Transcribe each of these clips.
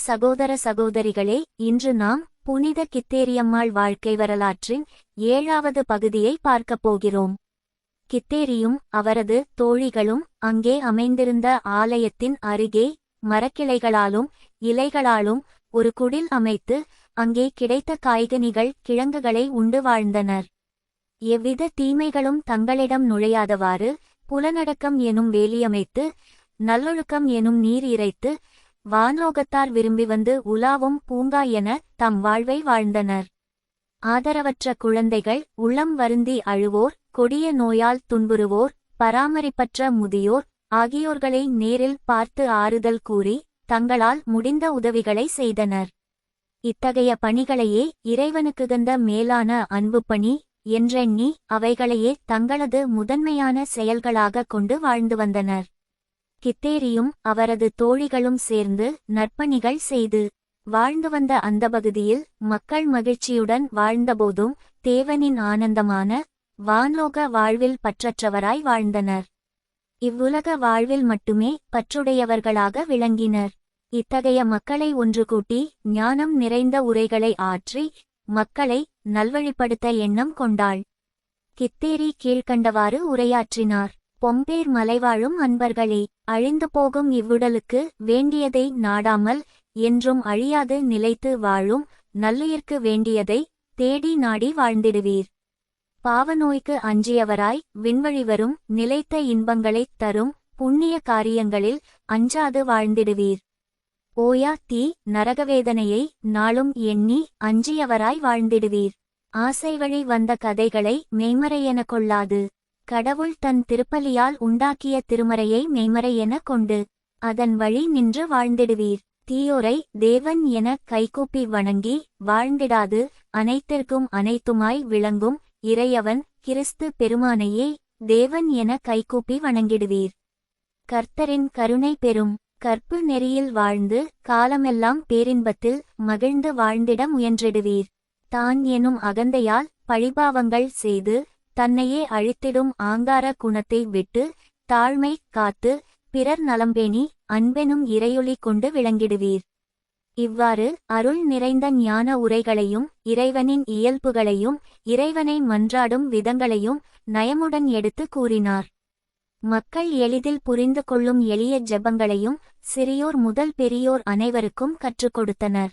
சகோதர சகோதரிகளே இன்று நாம் புனித கித்தேரியம்மாள் வாழ்க்கை வரலாற்றின் ஏழாவது பகுதியை பார்க்கப் போகிறோம். கித்தேரியும் அவரது தோழிகளும் அங்கே அமைந்திருந்த ஆலயத்தின் அருகே மரக்கிளைகளாலும் இலைகளாலும் ஒரு குடில் அமைத்து அங்கே கிடைத்த காய்கனிகள் கிழங்குகளை உண்டு வாழ்ந்தனர். எவ்வித தீமைகளும் தங்களிடம் நுழையாதவாறு புலனடக்கம் எனும் வேலியமைத்து நல்லொழுக்கம் எனும் நீர் இறைத்து வானோகத்தார் விரும்பி வந்து உலாவும் பூங்கா என தம் வாழ்வை வாழ்ந்தனர். ஆதரவற்ற குழந்தைகள் உள்ளம் வருந்தி அழுவோர் கொடிய நோயால் துன்புறுவோர் பராமரிப்பற்ற முதியோர் ஆகியோர்களை நேரில் பார்த்து ஆறுதல் கூறி தங்களால் முடிந்த உதவிகளை செய்தனர். இத்தகைய பணிகளையே இறைவனுக்குகந்த மேலான அன்பு பணி என்றெண்ணி அவைகளையே தங்களது முதன்மையான செயல்களாக கொண்டு வாழ்ந்து வந்தனர். கித்தேரியும் அவரது தோழிகளும் சேர்ந்து நற்பணிகள் செய்து வாழ்ந்து வந்த அந்த பகுதியில் மக்கள் மகிழ்ச்சியுடன் வாழ்ந்தபோதும் தேவனின் ஆனந்தமான வான்லோக வாழ்வில் பற்றற்றவராய் வாழ்ந்தனர். இவ்வுலக வாழ்வில் மட்டுமே பற்றுடையவர்களாக விளங்கினர். இத்தகைய மக்களை ஒன்று கூட்டி ஞானம் நிறைந்த உரைகளை ஆற்றி மக்களை நல்வழிப்படுத்த எண்ணம் கொண்டாள். கித்தேரி கீழ்க்கண்டவாறு உரையாற்றினார். பொம்பேர் மலைவாழும் அன்பர்களே அழிந்து போகும் இவ்வுடலுக்கு வேண்டியதை நாடாமல் என்றும் அழியாது நிலைத்து வாழும் நல்லுயிர்க்கு வேண்டியதை தேடி நாடி வாழ்ந்திடுவீர். பாவநோய்க்கு அஞ்சியவராய் விண்வழிவரும் நிலைத்த இன்பங்களைத் தரும் புண்ணிய காரியங்களில் அஞ்சாது வாழ்ந்திடுவீர். ஓயா தீ நரகவேதனையை நாளும் எண்ணி அஞ்சியவராய் வாழ்ந்திடுவீர். ஆசை வழி வந்த கதைகளை மெய்மறையென கொள்ளாது கடவுள் தன் திருப்பலியால் உண்டாக்கிய திருமறையை மெய்மறை என கொண்டு அதன் வழி நின்று வாழ்ந்திடுவீர். தீயோரை தேவன் என கைகூப்பி வணங்கி வாழ்ந்திடாது அனைத்திற்கும் அனைத்துமாய் விளங்கும் இறையவன் கிறிஸ்து பெருமானையே தேவன் என கைகூப்பி வணங்கிடுவீர். கர்த்தரின் கருணை பெறும். கற்பு நெறியில் வாழ்ந்து காலமெல்லாம் பேரின்பத்தில் மகிழ்ந்து வாழ்ந்திட முயன்றிடுவீர். தான் எனும் அகந்தையால் பழிபாவங்கள் செய்து தன்னையே அழித்திடும் ஆங்கார குணத்தை விட்டு தாழ்மை காத்து பிறர் நலம்பேணி அன்பெனும் இறையொளி கொண்டு விளங்கிடுவீர். இவ்வாறு அருள் நிறைந்த ஞான உரைகளையும் இறைவனின் இயல்புகளையும் இறைவனை மன்றாடும் விதங்களையும் நயமுடன் எடுத்து கூறினார். மக்கள் எளிதில் புரிந்து கொள்ளும் எளிய ஜெபங்களையும் சிறியோர் முதல் பெரியோர் அனைவருக்கும் கற்றுக் கொடுத்தனர்.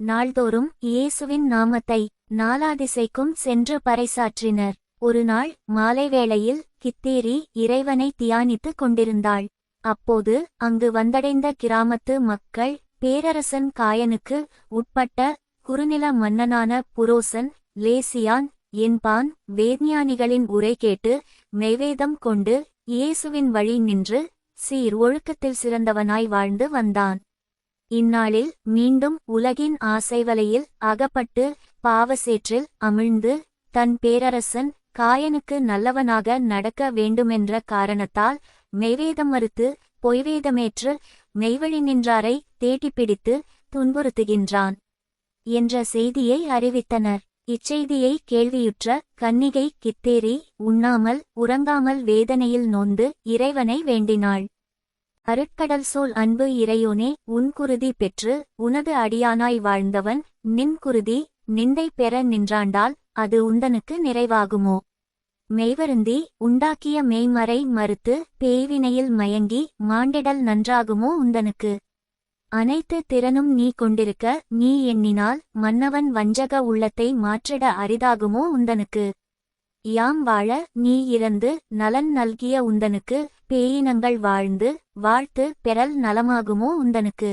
நாள்தோறும் இயேசுவின் நாமத்தை நாலாதிசைக்கும் சென்று பறைசாற்றினர். ஒருநாள் மாலை வேளையில் கித்தேரி இறைவனை தியானித்துக் கொண்டிருந்தாள். அப்போது அங்கு வந்தடைந்த கிராமத்து மக்கள் பேரரசன் காயனுக்கு உட்பட்ட குறுநில மன்னனான புரோசன் லேசியான் என்பான் வேத்ஞானிகளின் உரை கேட்டு மெய்வேதம் கொண்டு இயேசுவின் வழி நின்று சீர் ஒழுக்கத்தில் சிறந்தவனாய் வாழ்ந்து வந்தான். இந்நாளில் மீண்டும் உலகின் ஆசைவலையில் அகப்பட்டு பாவசேற்றில் அமிழ்ந்து தன் பேரரசன் காயனுக்கு நல்லவனாக நடக்க வேண்டுமென்ற காரணத்தால் மெய்வேதம் மறுத்து பொய்வேதமேற்று மெய்வழி நின்றாரை தேட்டிப்பிடித்து துன்புறுத்துகின்றான் என்ற செய்தியை அறிவித்தனர். இச்செய்தியை கேள்வியுற்ற கன்னிகை கித்தேரி உண்ணாமல் உறங்காமல் வேதனையில் நொந்து இறைவனை வேண்டினாள். அருட்கடல் சோல் அன்பு இறையோனே உன் குருதி பெற்று உனது அடியானாய் வாழ்ந்தவன் நின் குருதி நிந்தை பெற நின்றாண்டால் அது உந்தனுக்கு நிறைவாகுமோ? மெய்வருந்தி உண்டாக்கிய மெய்மறை மறுத்து பேய்வினையில் மயங்கி மாண்டிடல் நன்றாகுமோ உந்தனுக்கு? அனைத்து திறனும் நீ கொண்டிருக்க நீ எண்ணினால் மன்னவன் வஞ்சக உள்ளத்தை மாற்றிட அரிதாகுமோ உந்தனுக்கு? யாம் வாழ நீ இறந்து நலன் நல்கிய உந்தனுக்கு பேயினங்கள் வாழ்ந்து வாழ்த்து பெறல் நலமாகுமோ உந்தனுக்கு?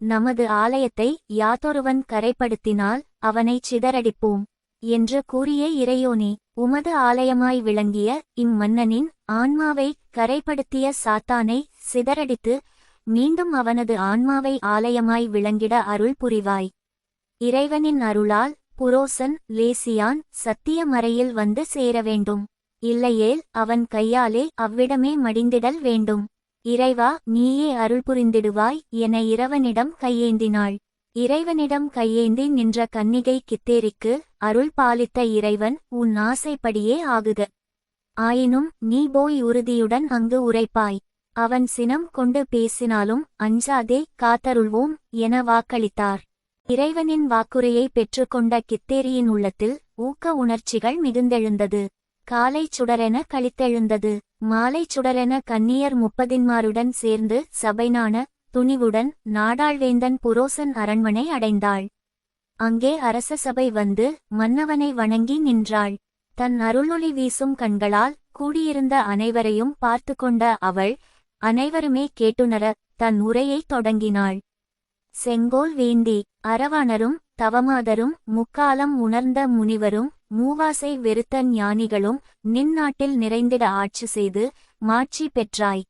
நமது ஆலயத்தை யாதொருவன் கரைப்படுத்தினால் அவனைச் சிதறடிப்போம் என்று கூறிய இறையோனே உமது ஆலயமாய் விளங்கிய இம்மன்னனின் ஆன்மாவை கரைப்படுத்திய சாத்தானை சிதறடித்து மீண்டும் அவனது ஆன்மாவை ஆலயமாய் விளங்கிட அருள் புரிவாய். இறைவனின் அருளால் புரோசன் லேசியான் சத்திய மறையில் வந்து சேர வேண்டும். இல்லையேல் அவன் கையாலே அவ்விடமே மடிந்திடல் வேண்டும். இறைவா நீயே அருள் புரிந்திடுவாய் என இரவனிடம் கையேந்தினாள். இறைவனிடம் கையேந்தி நின்ற கன்னிகை கித்தேரிக்கு அருள் பாலித்த இறைவன் உன் ஆசைப்படியே ஆகுக ஆயினும் நீ போய் உறுதியுடன் அங்கு உரைப்பாய். அவன் சினம் கொண்டு பேசினாலும் அஞ்சாதே காத்தருள்வோம் என வாக்களித்தார். இறைவனின் வாக்குரையை பெற்றுக்கொண்ட கித்தேரியின் உள்ளத்தில் ஊக்க உணர்ச்சிகள் மிகுந்தெழுந்தது. காலை சுடரென கழித்தெழுந்தது மாலை சுடரென கன்னியர் முப்பதின்மாருடன் சேர்ந்து சபைனான துணிவுடன் நாடாள்வேந்தன் புரோசன் அரண்மனை அடைந்தாள். அங்கே அரச சபை வந்து மன்னவனை வணங்கி நின்றாள். தன் அருளொளி வீசும் கண்களால் கூடியிருந்த அனைவரையும் பார்த்து கொண்ட அவள் அனைவருமே கேட்டுணர தன் உரையைத் தொடங்கினாள். செங்கோல் வேந்தி அரவாணரும் தவமாதரும் முக்காலம் உணர்ந்த முனிவரும் மூவாசை வெறுத்த ஞானிகளும் நின் நாட்டில் நிறைந்திட ஆட்சி செய்து மாட்சி பெற்றாய்.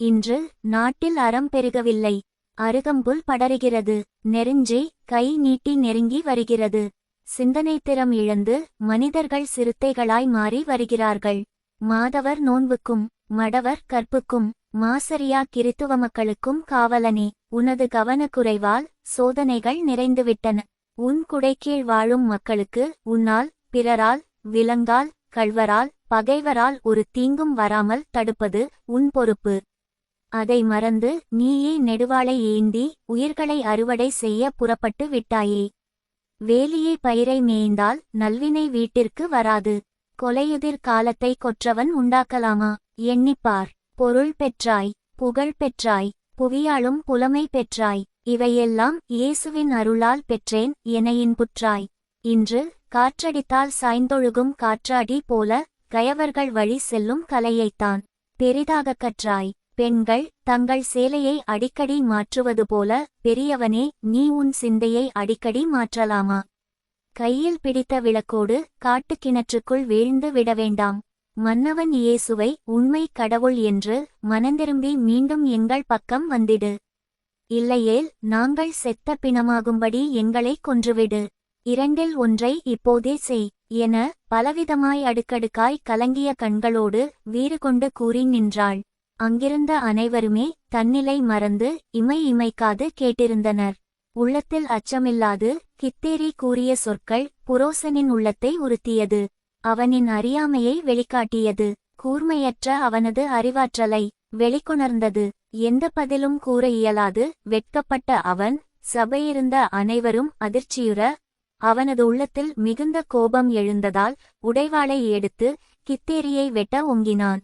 இன்று நாட்டில் அறம் பெருகவில்லை. அருகம்புல் படருகிறது. நெருஞ்சி கை நீட்டி நெருங்கி வருகிறது. சிந்தனை திறம் இழந்து மனிதர்கள் சிறுத்தைகளாய் மாறி வருகிறார்கள். மாதவர் நோன்புக்கும் மடவர் கற்புக்கும் மாசரியா கிறித்துவ மக்களுக்கும் காவலனே உனது கவனக்குறைவால் சோதனைகள் நிறைந்துவிட்டன. உன் குடைக்கீழ் வாழும் மக்களுக்கு உன்னால் பிறரால் விலங்கால் கள்வரால் பகைவரால் ஒரு தீங்கும் வராமல் தடுப்பது உன் பொறுப்பு. அதை மறந்து நீயே நெடுவாளை ஏந்தி உயிர்களை அறுவடை செய்ய புறப்பட்டு விட்டாயே. வேலியை பயிரை மேய்ந்தால் நல்வினை வீட்டிற்கு வராது. கொலையுதிர் காலத்தை கொற்றவன் உண்டாக்கலாமா? எண்ணிப்பார். பொருள் பெற்றாய். புகழ் பெற்றாய். புவியாளும் புலமை பெற்றாய். இவையெல்லாம் இயேசுவின் அருளால் பெற்றேன் என இன்புற்றாய். இன்று காற்றடித்தால் சாய்ந்தொழுகும் காற்றாடி போல கயவர்கள் வழி செல்லும் கலையைத்தான். பெரிதாகக் கற்றாய். பெண்கள் தங்கள் சேலையை அடிக்கடி மாற்றுவது போல பெரியவனே நீ உன் சிந்தையை அடிக்கடி மாற்றலாமா? கையில் பிடித்த விளக்கோடு காட்டுக்கிணற்றுக்குள் வீழ்ந்து விட வேண்டாம். மன்னவன் இயேசுவை உண்மை கடவுள் என்று மனந்திரும்பி மீண்டும் எங்கள் பக்கம் வந்திடு. இல்லையேல் நாங்கள் செத்த பிணமாகும்படி எங்களை கொன்றுவிடு. இரண்டில் ஒன்றை இப்போதே செய் என பலவிதமாய் அடுக்கடுக்காய் கலங்கிய கண்களோடு வீறு கொண்டு கூறி நின்றாள். அங்கிருந்த அனைவருமே தன்னிலை மறந்து இமை இமைக்காது கேட்டிருந்தனர். உள்ளத்தில் அச்சமில்லாது கித்தேரி கூறிய சொற்கள் புரோசனின் உள்ளத்தை உறுத்தியது. அவனின் அறியாமையை வெளிக்காட்டியது. கூர்மையற்ற அவனது அறிவாற்றலை வெளிக்கொணர்ந்தது. எந்த பதிலும் கூற இயலாது. வெட்கப்பட்ட அவன் சபையிருந்த அனைவரும் அதிர்ச்சியுற அவனது உள்ளத்தில் மிகுந்த கோபம் எழுந்ததால் உடைவாளை எடுத்து கித்தேரியை வெட்ட ஒங்கினான்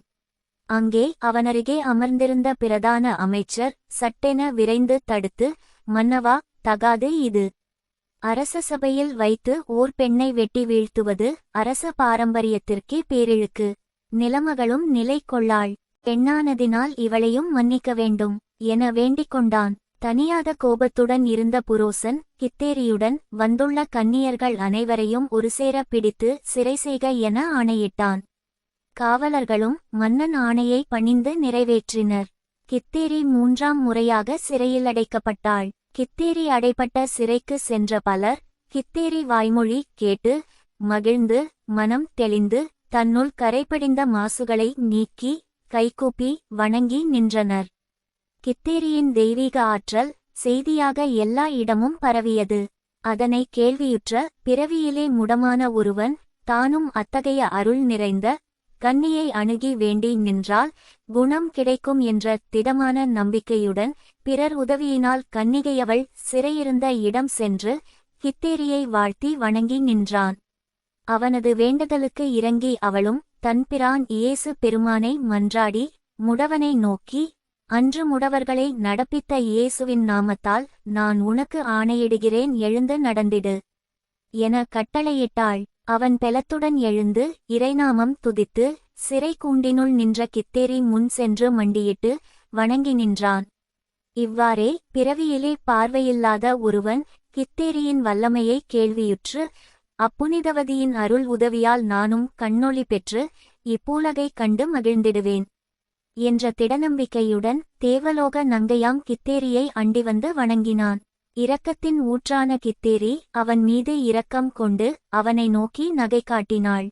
அங்கே அவனருகே அமர்ந்திருந்த பிரதான அமைச்சர் சட்டென விரைந்து தடுத்து மன்னவா தகாது இது. அரச சபையில் வைத்து ஓர் பெண்ணை வெட்டி வீழ்த்துவது அரச பாரம்பரியத்திற்கே பேரிழுக்கு. நிலமகளும் நிலை கொள்ளாள். பெண்ணானதினால் இவளையும் மன்னிக்க வேண்டும் என வேண்டிக் கொண்டான். தனியாத கோபத்துடன் இருந்த புரோசன் கித்தேரியுடன் வந்துள்ள கன்னியர்கள் அனைவரையும் ஒருசேர பிடித்து சிறை செய்க என ஆணையிட்டான். காவலர்களும் மன்னன் ஆணையை பணிந்து நிறைவேற்றினர். கித்தேரி மூன்றாம் முறையாக சிறையில் அடைக்கப்பட்டாள். கித்தேரி அடைப்பட்ட சிறைக்கு சென்ற பலர் கித்தேரி வாய்மொழி கேட்டு மகிழ்ந்து மனம் தெளிந்து தன்னுள் கரைபடிந்த மாசுகளை நீக்கி கைகூப்பி வணங்கி நின்றனர். கித்தேரியின் தெய்வீக ஆற்றல் செய்தியாக எல்லா இடமும் பரவியது. அதனை கேள்வியுற்ற பிறவியிலே முடமான ஒருவன் தானும் அத்தகைய அருள் நிறைந்த கன்னியை அணுகி வேண்டி நின்றால் குணம் கிடைக்கும் என்ற திடமான நம்பிக்கையுடன் பிறர் உதவியினால் கன்னிகையவள் சிறையிருந்த இடம் சென்று கித்தேரியை வாழ்த்தி வணங்கி நின்றான். அவனது வேண்டுதலுக்கு இறங்கி அவளும் தன்பிரான் இயேசு பெருமானை மன்றாடி முடவனை நோக்கி அன்று முடவர்களை நடப்பித்த இயேசுவின் நாமத்தால் நான் உனக்கு ஆணையிடுகிறேன் எழுந்து நடந்திடு என கட்டளையிட்டாள். அவன் பெலத்துடன் எழுந்து இறைநாமம் துதித்து சிறை கூண்டினுள் நின்ற கித்தேரி முன் சென்று மண்டியிட்டு வணங்கி நின்றான். இவ்வாறே பிறவியிலே பார்வையில்லாத ஒருவன் கித்தேரியின் வல்லமையை கேள்வியுற்று அப்புனிதவதியின் அருள் உதவியால் நானும் கண்ணொளி பெற்று இப்பூலகை கண்டு மகிழ்ந்திடுவேன் என்ற திடநம்பிக்கையுடன் தேவலோக நங்கையாம் கித்தேரியை அண்டி வந்து வணங்கினான். இரக்கத்தின் ஊற்றான கித்தேரி அவன் மீது இரக்கம் கொண்டு அவனை நோக்கி நகை காட்டினாள்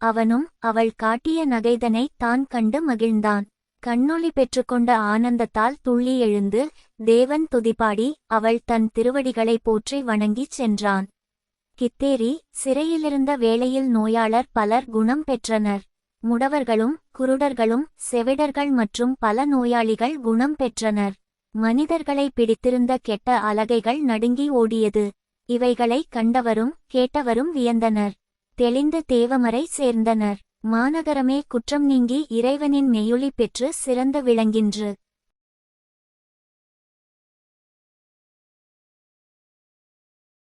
அவனும் அவள் காட்டிய நகைதனை தான் கண்டு மகிழ்ந்தான். கண்ணொளி பெற்றுக்கொண்ட ஆனந்தத்தால் துள்ளி எழுந்து தேவன் துதிபாடி அவள் தன் திருவடிகளை போற்றி வணங்கிச் சென்றான். கித்தேரி சிறையிலிருந்த வேளையில் நோயாளர் பலர் குணம் பெற்றனர். முடவர்களும் குருடர்களும் செவிடர்கள் மற்றும் பல நோயாளிகள் குணம் பெற்றனர். மனிதர்களை பிடித்திருந்த கெட்ட அலகைகள் நடுங்கி ஓடியது. இவைகளை கண்டவரும் கேட்டவரும் வியந்தனர். தெளிந்து தேவமரை சேர்ந்தனர். மாநகரமே குற்றம் நீங்கி இறைவனின் மெய்யொளி பெற்று சிறந்து விளங்கின்று.